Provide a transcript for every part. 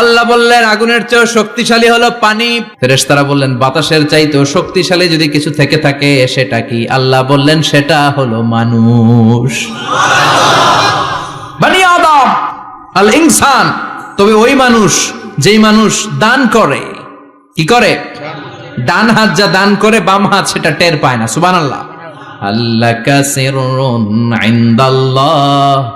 আল্লাহ বললেন, আগুনের চেয়েও শক্তিশালী হলো পানি। ফেরেশতারা বললেন, বাতাসের চাইতেও শক্তিশালী যদি কিছু থেকে থাকে, সেটা কি? আল্লাহ বললেন, সেটা হলো মানুষ। বানি আল ইনসান তবে ওই মানুষ, যেই মানুষ দান করে। কি করে? ডান হাত যা দান করে, বাম হাত সেটা টের পায় না, সুবহানাল্লাহ। আল্লাহ কাসিরুন ইনদাল্লাহ।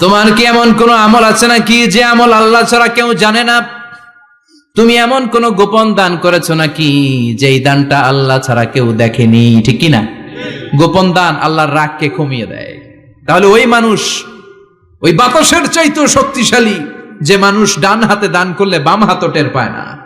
তোমার কি এমন কোন আমল আছে নাকি? যে আমল আল্লাহ ছাড়া কেউ জানে না। তুমি এমন কোন গোপন দান করেছ নাকি? যেই দানটা আল্লাহ ছাড়া কেউ দেখেনি, ঠিক কি না গোপন দান আল্লাহর রাগকে কমিয়ে দেয়। তাহলে ওই মানুষ, ওই বাতাসের চাইতেও শক্তিশালী, যে মানুষ ডান হাতে দান করলে বাম হাতও টের পায় না।